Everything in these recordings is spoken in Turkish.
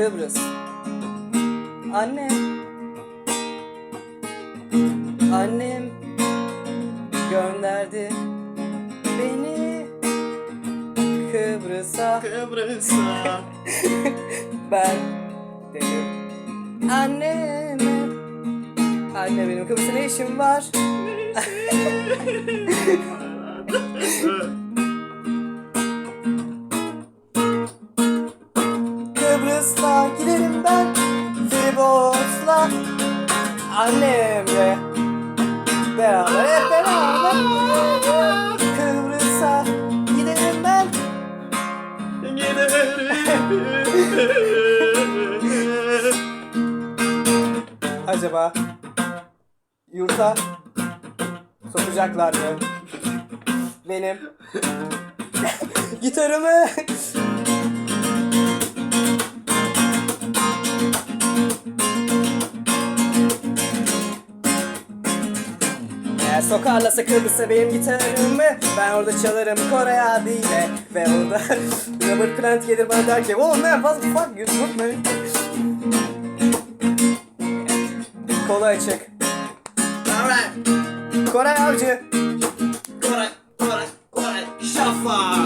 Kıbrıs. Annem. Annem gönderdi beni Kıbrıs'a. Kıbrıs'a. Ben dedim anneme Anne benim Kıbrıs'ta ne işim var? Kıbrıs'ta giderim ben Feribotla Annemle Beraber hep beraber Kıbrıs'a giderim ben Giderim. Acaba yurta sokacaklar mı? Benim gitarımı Eğer sokarlarsa Kıbrıs'a benim gitarımı Ben orada çalarım Kore abiyle Ve orada Robert Plant gelir bana der ki Oh man what the fuck you look man Kolu açık Alright. Koray avcı Koray, Koray, Koray. Şafa.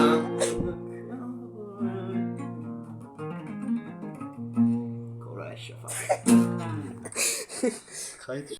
Koray Şafa. Kayıt